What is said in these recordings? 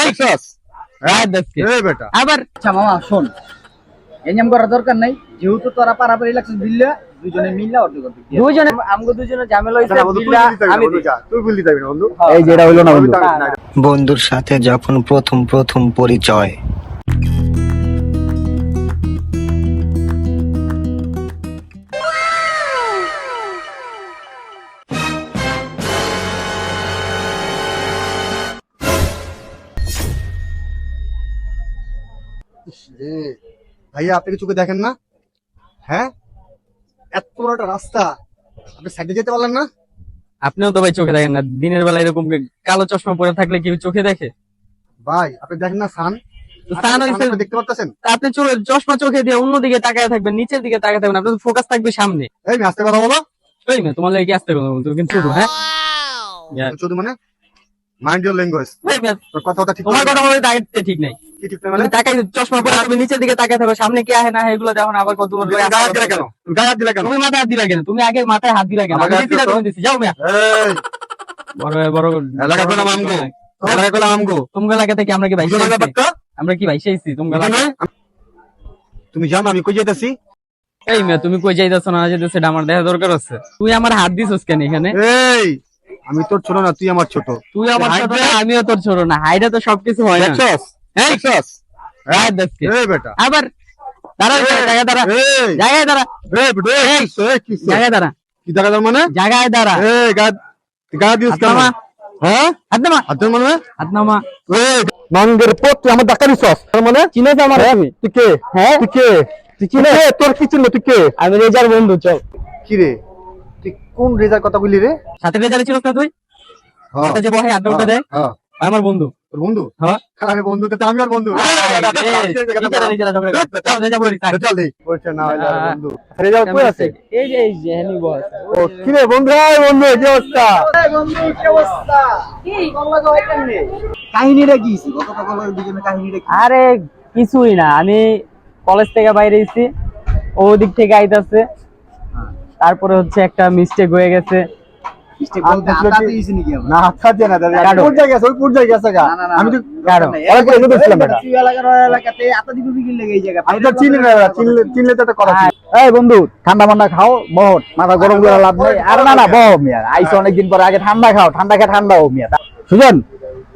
এই সস রাত দশকে এই বেটা। আবার আচ্ছা মামা শোন। এঞ্জাম করার দরকার নাই। যেহেতু তোরা পারাপারি লাগছিস বিল্লা দুজনে মিল্লা অর্ধেক অর্ধেক দিয়ে। আমগো দুইজনে ঝামেলা হইছে দাঁড়া বন্ধু, তুই বিল্লা আমি তুই বিল দিতে বন্ধু। এই যেটা হইল না বন্ধু। বন্ধুর সাথে যখন প্রথম প্রথম পরিচয় ভাইয়া আপনি কি চোখে দেখেন না? হ্যাঁ? এত বড় একটা রাস্তা। আপনি সাইডে যেতে পারলেন না? আপনিও তো ভাই চোখে দেখেন না। দিনের বেলা এরকম কালো চশমা পরে থাকলে কি চোখে দেখে? ভাই আপনি দেখেন না সান? দেখতে পাচ্ছেন আপনি চোখে চশমা চোখে দিয়ে অন্যদিকে তাকায় থাকবেন নিচের দিকে তাকায় থাকবেন আপনার ফোকাস থাকবে সামনে। এই আমি আসতে কথা বলো। না তোমার লাগে আসতে তুমি কিন্তু হ্যাঁ. মানে? মাইন্ড ইউর ল্যাঙ্গুয়েজ ওই মেয়ে, তোর কথাটা ঠিক তোমার কথা বলে দায়িত্ব ঠিক নাই। কি ঠিক মানে? তুমি তাকাই চশমা পরে তুমি নিচের দিকে থাকো সামনে কি আহে না এগুলো দেখো আবার কত তুমি গায়ে হাত দিলা কেন? তুমি গায়ে হাত দিলা কেন? তুমি মাথায় হাত দিলা কেন? তুমি আগে মাথায় হাত দিলা কেন? আমার আমি দিছি হাত দিছো? তুমি দিছি যাও মিয়া। বড় বড় এলাকা পেলাম আমগো। এলাকা পেলাম আমগো। তুমি এলাকা থেকে আমরা কি ভাই? আমরা কি ভাই সেইছি তুমি তুমি জানো আমি কই যাইতাছি? এই মেয়ে তুমি কই যাইতাছ না? আমার দেখা দরকার আছে। তুই আমার হাত দিছস কেন এখানে? এই! আমি তোর ছোট না তুই আমার ছোট। তুই আমার ছোট না, আমিও তোর ছোট না। হাইটা তো সবকিছু হয় না। দেখছস? হ্যাঁ? দেখছস? রাত দশকে এই বেটা। আবার দাঁড়া বেটা এই কি কি মানে? জায়গায় দাঁড়া। হ্যাঁ? মানে? মাঙ্গের তুই আমার সস তার মানে? চিনেছ আমার। আমি। তুই কে? হ্যাঁ? তুই কে? তুই কি তোর কি ছিল তুই কে? আমি রেজার বন্ধু চল। কি রে? তুই কোন রেজার কথা বললি রে? সাথে রেজারে ছিল না তুই? হ্যাঁ সাথে যে বহে আড্ডা দেয়? হ্যাঁ আমার বন্ধু। তোর বন্ধু? হ্যাঁ। আরে বন্ধু তো আমি আর বন্ধু। বলি, বলছে না রেজাল্ট কই আছে? এই যে এই যে হেনি বস। ও কি রে বন্ধু? বন্ধু কি অবস্থা। বন্ধু কি অবস্থা? কি বললা গো কেমনে? কাহিনীটা কি ছিল কথা দুজনে কাহিনীটা কি আরে কিছুই না। আমি কলেজ থেকে বাইরে এসেছি ও দিক থেকে আইতাছে। তারপরে হচ্ছে একটা মিস্টেক হয়ে গেছে। বন্ধু ঠান্ডা মান্ডা খাও মাথা গরম করে লাভ নেই। আরে না না বহ মিয়া। আইসো অনেকদিন পরে আগে ঠান্ডা খাও ঠান্ডা খেয়ে ঠান্ডা হো মিয়া। সুজন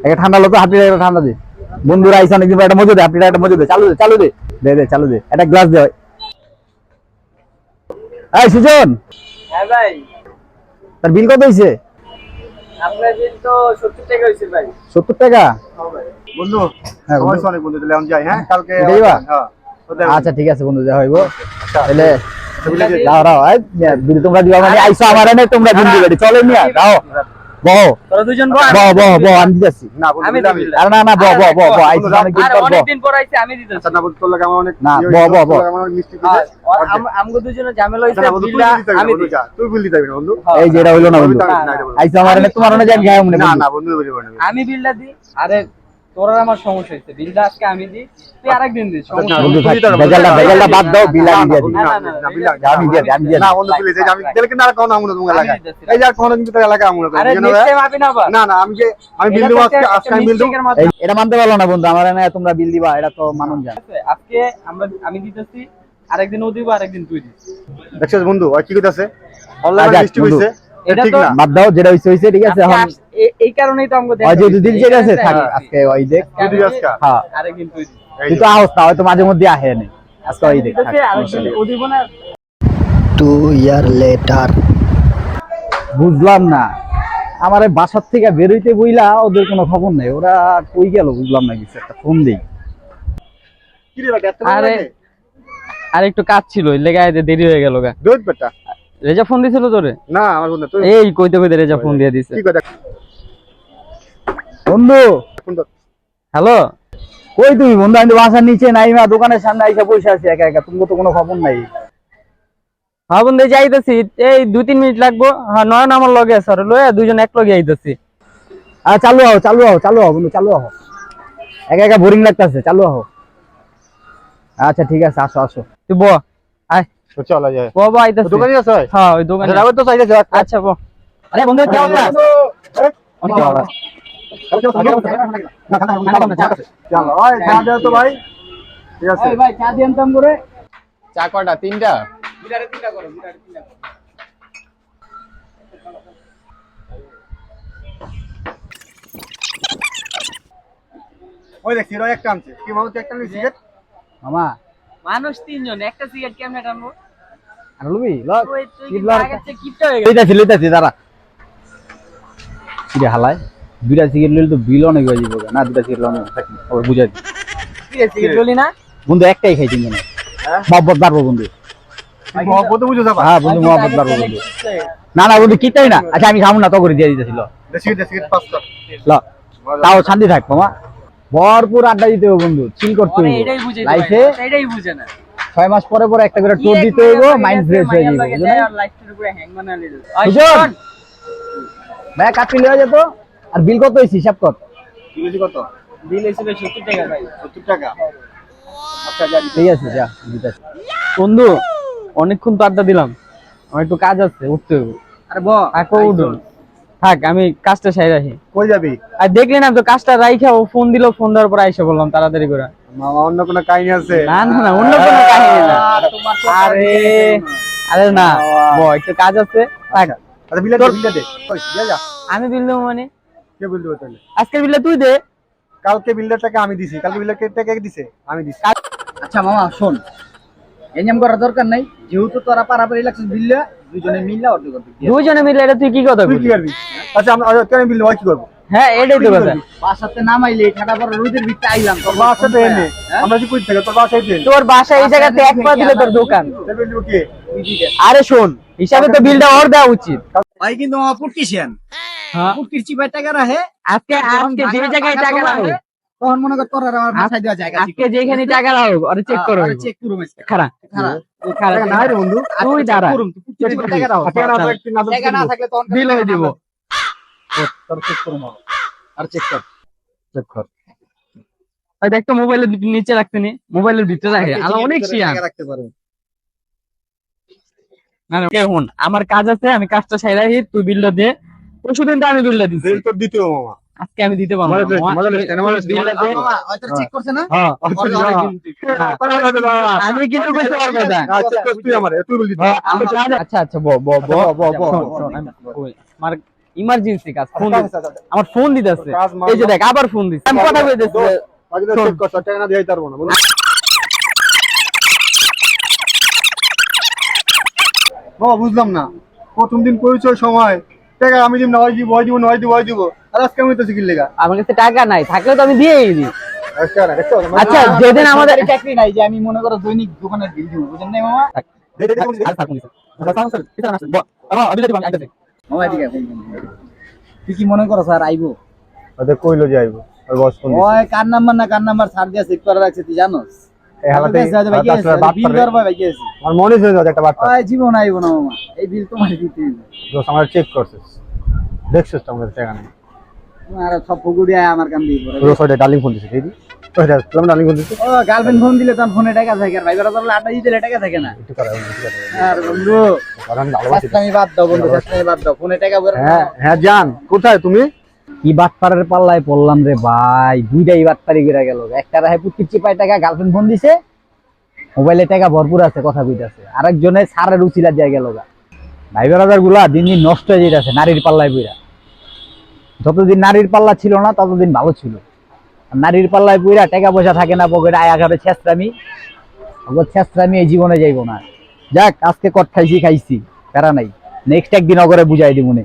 আগে ঠান্ডা লোক হাতি ঠান্ডা দে। বন্ধুরা আইসো অনেকদিন পরে একটা মজু দে হাতিটা একটা মজু দে চালু দে চালু দে। দে চালু দে। একটা গ্লাস দে এই সুজন। হ্যাঁ ভাই। তার বিল কত হইছে? আপনার বিল তো সত্তর টাকা হইছে ভাই। সত্তর টাকা? বন্ধু হ্যাঁ, সময় অনেক বন্ধু তাহলে আমি যাই হ্যাঁ? কালকে হ্যাঁ। আচ্ছা ঠিক আছে বন্ধু যা হইব। তাহলে দাও দাও এই বিল তোমরা দিবা মানে আইসো আমার তোমরা বিল দিবে চলে নিয়ে দাও বহ। তোরা দুজন বল বহ বহ বহ আমি দিতেছি। না আমি আরে না না বহ বহ বহ বহ আইসো অনেকদিন আর পর বহ অনেকদিন পর আইছে আমি দিতেছি। আচ্ছা না বন্ধু তোর আমার অনেক না, বহ, বহ, বহ। আমার মিষ্টি আর আমগো দুজনে ঝামেলা হইছে তুই আমি বন্ধু। এই হইল না বন্ধু। আমার তোমার মনে না, না, বন্ধু। আমি বিলটা দিই আরে তোর আর আমার সমস্যা হইছে বিলটা আজকে আমি দিই তুই আরেকদিন দিস না, হবে, বেজালটা বেজালটা বাদ দাও বিল আমি দিয়ে দিই না, না, না, না, না, বিল না, না, আমি দিয়ে দিই আমি দিয়ে না, please, আমি কিন্তু আর কোনো আমুন। দিতেছি। এই যে কোনো কিন্তু আমুন আরে নেক্সট টাইম না না না আমি যে আমি বিল এটা আজকে আজকে আমি বিল দেবো। এটা মানতে পারল না বন্ধু আমার এনে তোমরা বিল দিবা এটা তো মানুন যায় আজকে আমরা আমি দিতেছি আরেকদিন ও দিব আরেকদিন তুই দিস। দেখছিস বন্ধু আর কি করতেছে? অনলাইনে আচ্ছা, মিষ্টি হইছে এটা এটা ঠিক না বাদ দাও যেটা হইছে হইছে ঠিক আছে এখন এই কারণেই তো আমাকে ওই যে দিল ঠিক আছে থাক আজকে ওই দেখ তুই আজকে? হ্যাঁ আরেকদিন তুই দিস এই তুই যে। তো আহস না হয়তো মাঝে মধ্যে আহে নে আজকে ওই দেখ থাক, দিতেছি, আরেকদিন সমস্যা নেই। ও দিব না টু ইয়ার লেটার বুঝলাম না আমার বাসার থেকে বেরোইতে বইলা ওদের কোনো খবর নেই ওরা কই গেল বুঝলাম না কিছু একটা ফোন দেই আরে? আর একটু কাজ ছিল দেরি হয়ে গেল গা দুধ বেটা। রেজা ফোন দিছিল তোরে? না আমার বন্ধু তুই এই কইতে কইতে রেজা ফোন দিয়ে দিছে। কি কথা বন্ধু। হ্যালো? কই তুমি বন্ধু? আমি বাসার নিচে নাই মা দোকানের সামনে আইসা বসে আছি একা একা। তুমি তো কোনো খবর নাই। হ্যাঁ বন্ধু এই যে এই দুই তিন মিনিট লাগবো। হ্যাঁ নয়ন আমার লগে আছে আর লয়ে দুইজন এক লগে আইতেছি। আর চালু হও চালু হও চালু হও বন্ধু চালু হও। একা একা বোরিং লাগতেছে চালু হও। আচ্ছা ঠিক আছে আসো আসো। তুই ব আয় তো চল দোকানে আছে হ্যাঁ ওই দোকানে আচ্ছা, তো। আচ্ছা ব আরে বন্ধু কেমন আছিস? অনেক ভালো আছি। চলো ওই চা তো ভাই ঠিক আছে এই ভাই চা দিয়ে আনতাম করে চা কটা তিনটা বিরারে তিনটা করো বিরারে তিনটা করো। ওই দেখ হিরো একটা আনছে কি মামু তুই একটা নিবি সিগারেট মামা মানুষ তিনজন একটা সিগারেট কেমনে টানবো কিপটা হয়ে গেছিস। লইতাছি লইতাছি দাঁড়া। কিরে হালায় দুইটা সিগারেট লইলে তো বিল অনেক হয়ে যাবে না দুইটা সিগারেট অনেক থাকি ওই বুঝাই দিই। সিগারেট বলি না? বন্ধু একটাই খাই তিনজন মহব্বত বাড়বো বন্ধু। কত বুঝো যাবা। হ্যাঁ বন্ধু মহব্বত বাড়বো বন্ধু। না না বন্ধু কিটাই না। আচ্ছা আমি খাব না তো করে দিয়ে দিতেছিল ল। তাও শান্তি থাক মামা। ভরপুর আড্ডা দিতে হবে বন্ধু। চিল করতে হবে। লাইফে এটাই বুঝে না। ছয় মাস পরে পরে একটা করে টোর দিতে হইব মাইন্ড ফ্রেশ হয়ে যাবে বুঝলে না? লাইফটার উপরে হ্যাং বানালে সুজন! ভাই কাটতে লিয়ে যেত আর বিল কত হয়েছে হিসাব কর। কিলো কত? বিল এসে 70 টাকা ভাই। সত্তর টাকা? আচ্ছা যা ঠিক আছে যা বন্ধু অনেকক্ষণ তো আড্ডা দিলাম। আমার একটু কাজ আছে উঠতে হবে আরে ব থাকো উঠুন? থাক আমি কাজটা সাই রাখি কই যাবি? আর দেখলে না তো কাজটা রাইখা ও ফোন দিল ফোন দেওয়ার পর আইসা বললাম তাড়াতাড়ি করে। মামা অন্য কোনো কাহিনী আছে? না না না অন্য কোনো কাহিনী না। আরে আরে না ব একটু কাজ আছে থাক আচ্ছা বিলে দে বিলে দে। যা যা। আমি বিল দেবো মানে? কে বিল দেবো তাহলে? আজকের বিলটা তুই দে। কালকে বিলটার টাকা আমি দিছি। কালকে বিলের টাকা কে দিছে? আমি দিছি। আচ্ছা মামা শোন। এনএম করার দরকার নাই। যেহেতু তোরা পারাপারি লাগছিস বিল্লা দুজনে মিললা অর্ধেক অর্ধেক দিয়ে দুজনে মিলে এটা তুই কি কথা তুই কি করবি? আচ্ছা আমি আচ্ছা, বিল কি করব? হ্যাঁ এটাই তো কথা বাসাতে নামাইলে ঠাডা পর রোদের ভিতরে আইলাম তোর বাসাতে এনে আমরা যে কই থেকে তোর বাসায় এনে। তোর বাসা এই জায়গাতে এক পা দিলে তোর দোকান। কে আরে শোন হিসাবে তো বিলটা ওর দেওয়া উচিত। ভাই কিন্তু মামা পুটকিছেন হ্যাঁ। পুটকির চিপায় টাকা রাখে আজকে আজকে যে জায়গায় টাকা রাখো তখন মনে কর তোর আর আমার মাথায় দেওয়া জায়গা আজকে যেখানে টাকা রাখো আরে চেক করো। চেক করো মেসে খারাপ খারাপ খারাপ টাকা রে বন্ধু। তুই দাঁড়া। টাকা না থাকলে টাকা না থাকলে তখন বিল হয়ে দিব আর চেক কর চেক কর হয়তো একটা মোবাইলের নিচে রাখতে নি মোবাইলের ভিতরে রাখে আলো অনেক শিয়ান রাখতে পারো না না আমার কাজ আছে আমি কাজটা সাইরাই তুই বিলটা দে পরশু দিন আমি বিলটা দিছি বিল তোর দিতে মামা আজকে আমি দিতে পারব চেক করছে না হ্যাঁ আমি কিন্তু না আচ্ছা তুই আমার তুই বলবি আচ্ছা আচ্ছা ব ব ব ব, ব, ইমার্জেন্সি কাজ ফোন আচ্ছা, আচ্ছা, আমার ফোন দিতেছে এই যে দেখ আবার ফোন দিচ্ছে আমি কথা কইতেছি টাকা না দিয়ে পারব না বাবা বুঝলাম না প্রথম দিন পরিচয় সময় টাকা আমি দিব না হয় দিব হয় দিব না হয় দিব হয় দিব আর আজকে আমি তো শিখিল লেগা আমার কাছে টাকা নাই থাকলে তো আমি দিয়েই দিই আচ্ছা আচ্ছা যেদিন আমাদের চাকরি নাই যে আমি মনে করো দৈনিক দোকানের বিল দিব বুঝেন নাই মামা। তুই কি মনে করো স্যার আইবো? ওদের কইলো যে আইবো ওই বস ফোন ওই কার নাম্বার না কার নাম্বার স্যার দিয়া চেক করে রাখছে তুই জানোস? এই হালাতে বিল ভাই আমার মনে হয়েছে যে একটা বার্তা ওই জীবন আইবো না মামা। এই বিল তোমার দিতে হইবে। দোষ আমার চেক করছিস। দেখছিস তো আমাদের টাকা আর সব ফুগুড়ি আয় আমার কান দিয়ে পড়ে। ফোন দিদি ওইটা ফোন দিছে? ও গার্লফ্রেন্ড ফোন দিলে তখন ফোনে টাকা থাকে ভাই বেড়া তোর আড্ডা দিতে টাকা থাকে না। একটু করে আর বন্ধু আমি বাদ দাও বন্ধু সাস্তামি বাদ দাও ফোনে টাকা বের হ্যাঁ হ্যাঁ জান কোথায় তুমি? কি বাটপাড়ের পাল্লায় পড়লাম রে ভাই দুইটাই বাটপাড়ি গিরা গেল। একটা রাহে চিপায় টাকা গার্লফ্রেন্ড ফোন দিছে মোবাইলে টাকা ভরপুর আছে কথা কইতাছে। আরেকজনে সারের উচিলার যায় গেল গা। ভাই বেড়াদারগুলা দিন দিন নষ্ট হয়ে যেতেছে নারীর পাল্লায় বইরা যতদিন নারীর পাল্লা ছিল না ততদিন ভালো ছিল। নারীর পাল্লায় পুরা টাকা পয়সা থাকে না পকেটে, আয়া খাবে ছেস্তামি ওগো ছেস্তামি এই জীবনে যাইব না। যাক, আজকে কট খাইছি খাইছি, প্যারা নাই। নেক্সট একদিন অগরে বুঝাই দিব মনে